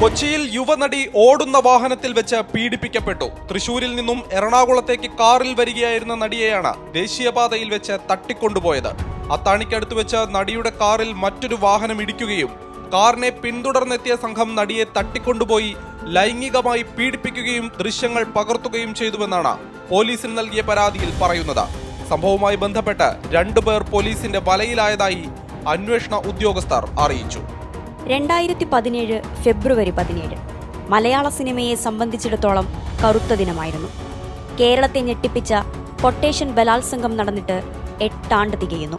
കൊച്ചിയിൽ യുവനടി ഓടുന്ന വാഹനത്തിൽ വെച്ച് പീഡിപ്പിക്കപ്പെട്ടു. തൃശൂരിൽ നിന്നും എറണാകുളത്തേക്ക് കാറിൽ വരികയായിരുന്ന നടിയെയാണ് ദേശീയപാതയിൽ വെച്ച് തട്ടിക്കൊണ്ടുപോയത്. അത്താണിക്കടുത്ത് വെച്ച് നടിയുടെ കാറിൽ മറ്റൊരു വാഹനം ഇടിക്കുകയും കാറിനെ പിന്തുടർന്നെത്തിയ സംഘം നടിയെ തട്ടിക്കൊണ്ടുപോയി ലൈംഗികമായി പീഡിപ്പിക്കുകയും ദൃശ്യങ്ങൾ പകർത്തുകയും ചെയ്തുവെന്നാണ് പോലീസിന് നൽകിയ പരാതിയിൽ പറയുന്നത്. സംഭവവുമായി ബന്ധപ്പെട്ട് രണ്ടുപേർ പോലീസിന്റെ വലയിലായതായി അന്വേഷണ ഉദ്യോഗസ്ഥർ അറിയിച്ചു. രണ്ടായിരത്തി പതിനേഴ് ഫെബ്രുവരി പതിനേഴ്. മലയാള സിനിമയെ സംബന്ധിച്ചിടത്തോളം കറുത്ത ദിനമായിരുന്നു. കേരളത്തെ ഞെട്ടിപ്പിച്ച കൊട്ടേഷൻ ബലാത്സംഗം നടന്നിട്ട് എട്ടാണ്ട് തികയുന്നു.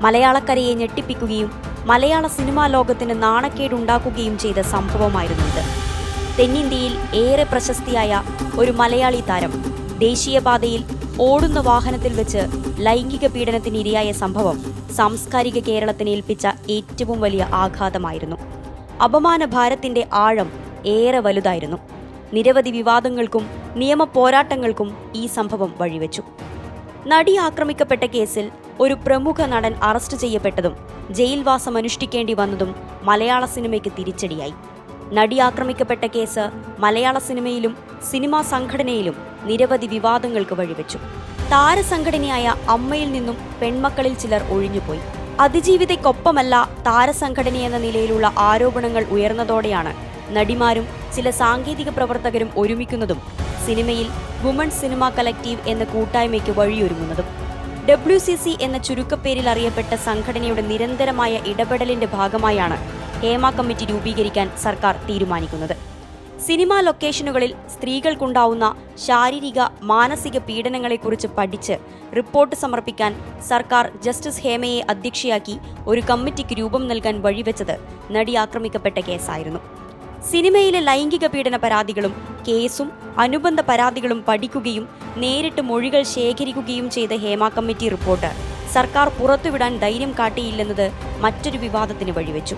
മലയാളക്കരയെ ഞെട്ടിപ്പിക്കുകയും മലയാള സിനിമാ ലോകത്തിന് നാണക്കേടുണ്ടാക്കുകയും ചെയ്ത സംഭവമായിരുന്നു ഇത്. തെന്നിന്ത്യയിൽ ഏറെ പ്രശസ്തിയായ ഒരു മലയാളി താരം ദേശീയപാതയിൽ ഓടുന്ന വാഹനത്തിൽ വെച്ച് ലൈംഗിക പീഡനത്തിന് ഇരയായ സംഭവം സാംസ്കാരിക കേരളത്തിന് ഏൽപ്പിച്ച ഏറ്റവും വലിയ ആഘാതമായിരുന്നു. അപമാന ഭാരത്തിന്റെ ആഴം ഏറെ വലുതായിരുന്നു. നിരവധി വിവാദങ്ങൾക്കും നിയമ പോരാട്ടങ്ങൾക്കും ഈ സംഭവം വഴിവെച്ചു. നടി ആക്രമിക്കപ്പെട്ട കേസിൽ ഒരു പ്രമുഖ നടൻ അറസ്റ്റ് ചെയ്യപ്പെട്ടതും ജയിൽവാസം അനുഷ്ഠിക്കേണ്ടി വന്നതും മലയാള സിനിമയ്ക്ക് തിരിച്ചടിയായി. നടി ആക്രമിക്കപ്പെട്ട കേസ് മലയാള സിനിമയിലും സിനിമാ സംഘടനയിലും നിരവധി വിവാദങ്ങൾക്ക് വഴിവെച്ചു. താരസംഘടനയായ അമ്മയിൽ നിന്നും പെൺമക്കളിൽ ചിലർ ഒഴിഞ്ഞുപോയി. അതിജീവിതയ്ക്കൊപ്പമല്ല താരസംഘടനയെന്ന നിലയിലുള്ള ആരോപണങ്ങൾ ഉയർന്നതോടെയാണ് നടിമാരും ചില സാങ്കേതിക പ്രവർത്തകരും ഒരുമിക്കുന്നതും സിനിമയിൽ വുമൺ സിനിമ കലക്റ്റീവ് എന്ന കൂട്ടായ്മയ്ക്ക് വഴിയൊരുങ്ങുന്നതും. ഡബ്ല്യു സി സി എന്ന ചുരുക്കപ്പേരിൽ അറിയപ്പെട്ട സംഘടനയുടെ നിരന്തരമായ ഇടപെടലിന്റെ ഭാഗമായാണ് ഹേമ കമ്മിറ്റി രൂപീകരിക്കാൻ സർക്കാർ തീരുമാനിക്കുന്നത്. സിനിമാ ലൊക്കേഷനുകളിൽ സ്ത്രീകൾക്കുണ്ടാവുന്ന ശാരീരിക മാനസിക പീഡനങ്ങളെക്കുറിച്ച് പഠിച്ച് റിപ്പോർട്ട് സമർപ്പിക്കാൻ സർക്കാർ ജസ്റ്റിസ് ഹേമയെ അധ്യക്ഷയാക്കി ഒരു കമ്മിറ്റിക്ക് രൂപം നൽകാൻ വഴിവെച്ചത് നടി ആക്രമിക്കപ്പെട്ട കേസായിരുന്നു. സിനിമയിലെ ലൈംഗിക പീഡന പരാതികളും കേസും അനുബന്ധ പരാതികളും പഠിക്കുകയും നേരിട്ട് മൊഴികൾ ശേഖരിക്കുകയും ചെയ്ത ഹേമ കമ്മിറ്റി റിപ്പോർട്ട് സർക്കാർ പുറത്തുവിടാൻ ധൈര്യം കാട്ടിയില്ലെന്നത് മറ്റൊരു വിവാദത്തിന് വഴിവെച്ചു.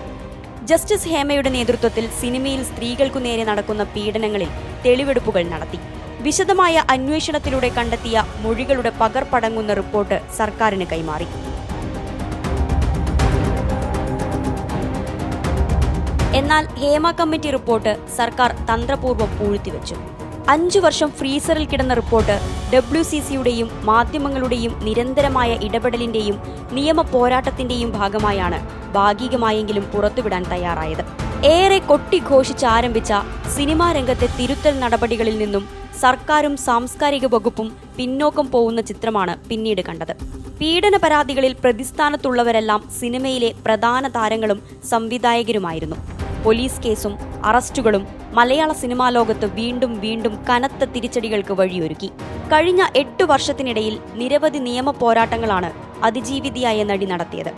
ജസ്റ്റിസ് ഹേമയുടെ നേതൃത്വത്തിൽ സിനിമയിൽ സ്ത്രീകൾക്കു നേരെ നടക്കുന്ന പീഡനങ്ങളിൽ തെളിവെടുപ്പുകൾ നടത്തി. വിശദമായ അന്വേഷണത്തിലൂടെ കണ്ടെത്തിയ മൊഴികളുടെ പകർപ്പടങ്ങുന്ന റിപ്പോർട്ട് സർക്കാരിന് കൈമാറി. എന്നാൽ ഹേമ കമ്മിറ്റി റിപ്പോർട്ട് സർക്കാർ തന്ത്രപൂർവം പൂഴ്ത്തിവെച്ചു അഞ്ചു വർഷം ഫ്രീസറിൽ കിടന്ന റിപ്പോർട്ട് ഡബ്ല്യു സി സിയുടെയും മാധ്യമങ്ങളുടെയും നിരന്തരമായ ഇടപെടലിന്റെയും നിയമ പോരാട്ടത്തിന്റെയും ഭാഗമായാണ് ഭാഗികമായെങ്കിലും പുറത്തുവിടാൻ തയ്യാറായത്. ഏറെ കൊട്ടിഘോഷിച്ച് ആരംഭിച്ച സിനിമാ രംഗത്തെ തിരുത്തൽ നടപടികളിൽ നിന്നും സർക്കാരും സാംസ്കാരിക വകുപ്പും പിന്നോക്കം പോകുന്ന ചിത്രമാണ് പിന്നീട് കണ്ടത്. പീഡന പരാതികളിൽ പ്രതിസ്ഥാനത്തുള്ളവരെല്ലാം സിനിമയിലെ പ്രധാന താരങ്ങളും സംവിധായകരുമായിരുന്നു. പോലീസ് കേസും അറസ്റ്റുകളും മലയാള സിനിമാ ലോകത്ത് വീണ്ടും വീണ്ടും കനത്ത തിരിച്ചടികൾക്ക് വഴിയൊരുക്കി. കഴിഞ്ഞ എട്ടു വർഷത്തിനിടയിൽ നിരവധി നിയമ പോരാട്ടങ്ങളാണ് അതിജീവിതയായ നടി നടത്തിയത്.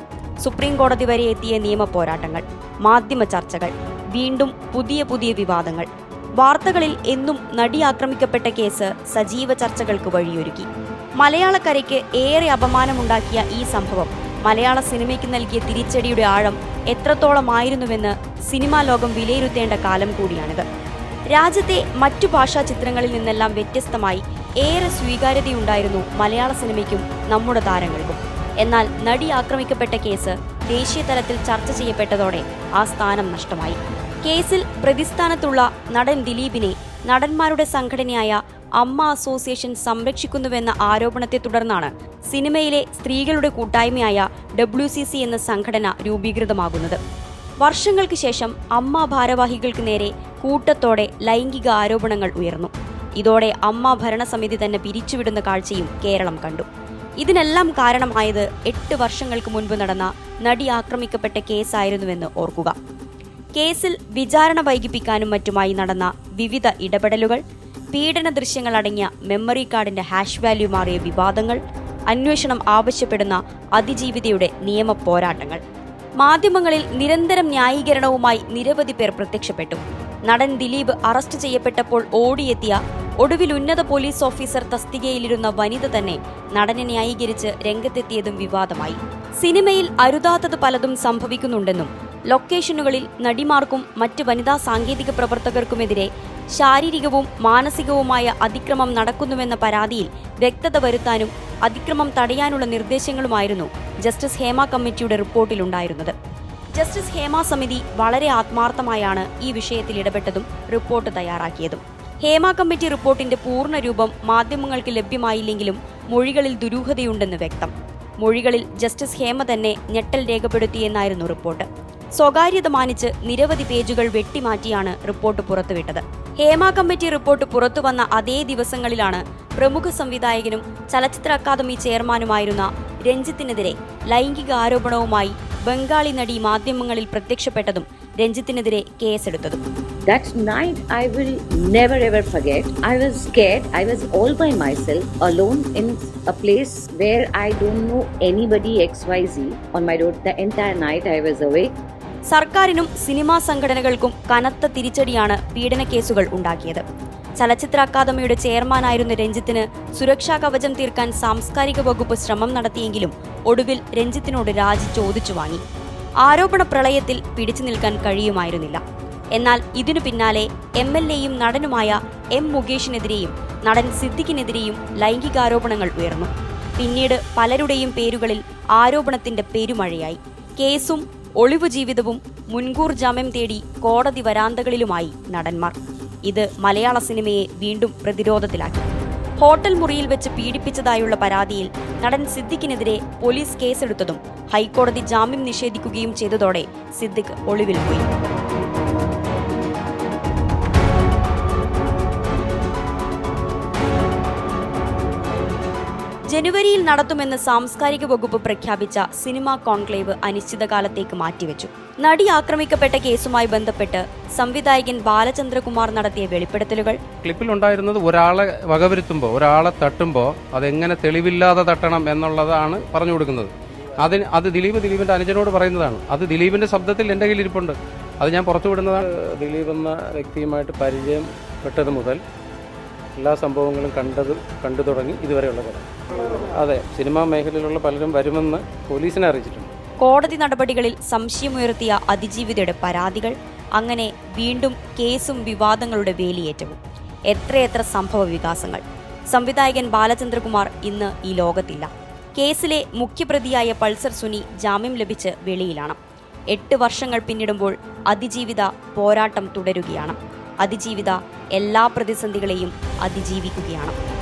സുപ്രീം കോടതി വരെ എത്തിയ നിയമ പോരാട്ടങ്ങൾ മാധ്യമ ചർച്ചകൾ വീണ്ടും പുതിയ പുതിയ വിവാദങ്ങൾ വാർത്തകളിൽ എന്നും നടി ആക്രമിക്കപ്പെട്ട കേസ് സജീവ ചർച്ചകൾക്ക് വഴിയൊരുക്കി. മലയാളക്കരയ്ക്ക് ഏറെ അപമാനമുണ്ടാക്കിയ ഈ സംഭവം മലയാള സിനിമയ്ക്ക് നൽകിയ തിരിച്ചടിയുടെ ആഴം എത്രത്തോളമായിരുന്നുവെന്ന് സിനിമാ ലോകം വിലയിരുത്തേണ്ട കാലം കൂടിയാണിത്. രാജ്യത്തെ മറ്റു ഭാഷാ ചിത്രങ്ങളിൽ നിന്നെല്ലാം വ്യത്യസ്തമായി ഏറെ സ്വീകാര്യതയുണ്ടായിരുന്നു മലയാള സിനിമയ്ക്കും നമ്മുടെ താരങ്ങൾക്കും. എന്നാൽ നടി ആക്രമിക്കപ്പെട്ട കേസ് ദേശീയ തലത്തിൽ ചർച്ച ചെയ്യപ്പെട്ടതോടെ ആ സ്ഥാനം നഷ്ടമായി. കേസിൽ പ്രതിസ്ഥാനത്തുള്ള നടൻ ദിലീപിനെ നടന്മാരുടെ സംഘടനയായ അമ്മ അസോസിയേഷൻ സംരക്ഷിക്കുന്നുവെന്ന ആരോപണത്തെ തുടർന്നാണ് സിനിമയിലെ സ്ത്രീകളുടെ കൂട്ടായ്മയായ ഡബ്ല്യു എന്ന സംഘടന രൂപീകൃതമാകുന്നത്. വർഷങ്ങൾക്ക് ശേഷം അമ്മ ഭാരവാഹികൾക്ക് നേരെ കൂട്ടത്തോടെ ലൈംഗിക ആരോപണങ്ങൾ ഉയർന്നു. ഇതോടെ അമ്മ ഭരണസമിതി തന്നെ പിരിച്ചുവിടുന്ന കാഴ്ചയും കേരളം കണ്ടു. ഇതിനെല്ലാം കാരണമായത് എട്ട് വർഷങ്ങൾക്ക് മുൻപ് നടന്ന നടി ആക്രമിക്കപ്പെട്ട കേസായിരുന്നുവെന്ന് ഓർക്കുക. കേസിൽ വിചാരണ വൈകിപ്പിക്കാനും മറ്റുമായി നടന്ന വിവിധ ഇടപെടലുകൾ പീഡന ദൃശ്യങ്ങൾ അടങ്ങിയ മെമ്മറി കാർഡിന്റെ ഹാഷ് വാല്യൂ മാറിയ വിവാദങ്ങൾ അന്വേഷണം ആവശ്യപ്പെടുന്ന അതിജീവിതയുടെ നിയമ പോരാട്ടങ്ങൾ. മാധ്യമങ്ങളിൽ നിരന്തരം ന്യായീകരണവുമായി നിരവധി പേർ പ്രത്യക്ഷപ്പെട്ടു. നടൻ ദിലീപ് അറസ്റ്റ് ചെയ്യപ്പെട്ടപ്പോൾ ഓടിയെത്തിയ ഒടുവിൽ ഉന്നത പോലീസ് ഓഫീസർ തസ്തികയിലിരുന്ന വനിത തന്നെ നടനെ ന്യായീകരിച്ച് രംഗത്തെത്തിയതും വിവാദമായി. സിനിമയിൽ അരുതാത്തത് പലതും സംഭവിക്കുന്നുണ്ടെന്നും ലൊക്കേഷനുകളിൽ നടിമാർക്കും മറ്റ് വനിതാ സാങ്കേതിക പ്രവർത്തകർക്കുമെതിരെ ശാരീരികവും മാനസികവുമായ അതിക്രമം നടക്കുന്നുവെന്ന പരാതിയിൽ വ്യക്തത വരുത്താനും അതിക്രമം തടയാനുള്ള നിർദ്ദേശങ്ങളുമായിരുന്നു ജസ്റ്റിസ് ഹേമ കമ്മിറ്റിയുടെ റിപ്പോർട്ടിലുണ്ടായിരുന്നത്. ജസ്റ്റിസ് ഹേമ സമിതി വളരെ ആത്മാർത്ഥമായാണ് ഈ വിഷയത്തിൽ ഇടപെട്ടതും റിപ്പോർട്ട് തയ്യാറാക്കിയതും. ഹേമ കമ്മിറ്റി റിപ്പോർട്ടിന്റെ പൂർണ രൂപം മാധ്യമങ്ങൾക്ക് ലഭ്യമായില്ലെങ്കിലും മൊഴികളിൽ ദുരൂഹതയുണ്ടെന്ന് വ്യക്തം. മൊഴികളിൽ ജസ്റ്റിസ് ഹേമ തന്നെ ഞെട്ടൽ രേഖപ്പെടുത്തിയെന്നായിരുന്നു റിപ്പോർട്ട്. സ്വകാര്യത മാനിച്ച് നിരവധി പേജുകൾ വെട്ടിമാറ്റിയാണ് റിപ്പോർട്ട് പുറത്തുവിട്ടത്. ഹേമ കമ്മിറ്റി റിപ്പോർട്ട് പുറത്തുവന്ന അതേ ദിവസങ്ങളിലാണ് പ്രമുഖ സംവിധായകനും ചലച്ചിത്ര അക്കാദമി ചെയർമാനുമായിരുന്ന രഞ്ജിത്തിനെതിരെ ലൈംഗിക ആരോപണവുമായി ബംഗാളി നടി മാധ്യമങ്ങളിൽ പ്രത്യക്ഷപ്പെട്ടതും രഞ്ജിത്തിനെതിരെ കേസെടുത്തതും That night I will never ever forget. I was scared. I was all by myself, alone in a place where I don't know anybody XYZ on my road. The entire night I was awake. സർക്കാരിനും cinema സംഘടനകൾക്കും കനത്ത തിരിച്ചടിയാണ് പീഡനക്കേസുകൾ ഉണ്ടാക്കിയത് ചലച്ചിത്ര അക്കാദമിയുടെ ചെയർമാനായിരുന്ന രഞ്ജിത്തിന് സുരക്ഷാ കവചം തീർക്കാൻ സാംസ്കാരിക വകുപ്പ് ശ്രമം നടത്തിയെങ്കിലും ഒടുവിൽ രഞ്ജിത്തിനോട് രാജി ചോദിച്ചു വാങ്ങി. ആരോപണ പ്രളയത്തിൽ പിടിച്ചു നിൽക്കാൻ കഴിയുമായിരുന്നില്ല. എന്നാൽ ഇതിനു പിന്നാലെ എം എൽ എയും നടനുമായ എം മുകേഷിനെതിരെയും നടൻ സിദ്ദിഖിനെതിരെയും ലൈംഗികാരോപണങ്ങൾ ഉയർന്നു. പിന്നീട് പലരുടെയും പേരുകളിൽ ആരോപണത്തിന്റെ പെരുമഴയായി. കേസും ഒളിവു ജീവിതവും മുൻകൂർ ജാമ്യം തേടി കോടതി വരാന്തകളിലുമായി നടന്മാർ. ഇത് മലയാള സിനിമയെ വീണ്ടും പ്രതിരോധത്തിലാക്കി. ഹോട്ടൽ മുറിയിൽ വെച്ച് പീഡിപ്പിച്ചതായുള്ള പരാതിയിൽ നടൻ സിദ്ദിഖിനെതിരെ പോലീസ് കേസെടുത്തതും ഹൈക്കോടതി ജാമ്യം നിഷേധിക്കുകയും ചെയ്തതോടെ സിദ്ദിഖ് ഒളിവിൽ പോയി. ജനുവരിയിൽ നടത്തുമെന്ന് സാംസ്കാരിക വകുപ്പ് പ്രഖ്യാപിച്ച സിനിമാ കോൺക്ലേവ് അനിശ്ചിതകാലത്തേക്ക് മാറ്റിവെച്ചു. നടി ആക്രമിക്കപ്പെട്ട കേസുമായി ബന്ധപ്പെട്ട് സംവിധായകൻ ബാലചന്ദ്രകുമാർ നടത്തിയ വെളിപ്പെടുത്തലുകൾ. ക്ലിപ്പിലുണ്ടായിരുന്നത് ഒരാളെ വകവരുത്തുമ്പോൾ ഒരാളെ തട്ടുമ്പോൾ അതെങ്ങനെ തെളിവില്ലാതെ തട്ടണം എന്നുള്ളതാണ് പറഞ്ഞു കൊടുക്കുന്നത്. അതിന് അത് ദിലീപ് ദിലീപിന്റെ അനുജനോട് പറയുന്നതാണ്. അത് ദിലീപിന്റെ ശബ്ദത്തിൽ എന്റെ കയ്യിൽ ഇരിപ്പുണ്ട്. അത് ഞാൻ പുറത്തുവിടുന്നതാണ് ദിലീപ് എന്ന വ്യക്തിയുമായിട്ട് പരിചയപ്പെട്ടത് മുതൽ എല്ലാ സംഭവങ്ങളും കണ്ടത് കണ്ടു തുടങ്ങി ഇതുവരെയുള്ള കാര്യം അതെ സിനിമാ മേഖലയിലുള്ള പലരും വരുമെന്ന് പോലീസിനെ അറിയിച്ചിട്ടുണ്ട്. കോടതി നടപടികളിൽ സംശയമുയർത്തിയ അതിജീവിതയുടെ പരാതികൾ അങ്ങനെ വീണ്ടും കേസും വിവാദങ്ങളുടെ വേലിയേറ്റവും. എത്രയെത്ര സംഭവ വികാസങ്ങൾ. സംവിധായകൻ ബാലചന്ദ്രകുമാർ ഇന്ന് ഈ ലോകത്തില്ല. കേസിലെ മുഖ്യപ്രതിയായ പൾസർ സുനി ജാമ്യം ലഭിച്ച് വെളിയിലാണ്. എട്ട് വർഷങ്ങൾ പിന്നിടുമ്പോൾ അതിജീവിത പോരാട്ടം തുടരുകയാണ്. അതിജീവിത എല്ലാ പ്രതിസന്ധികളെയും അതിജീവിക്കുകയാണ്.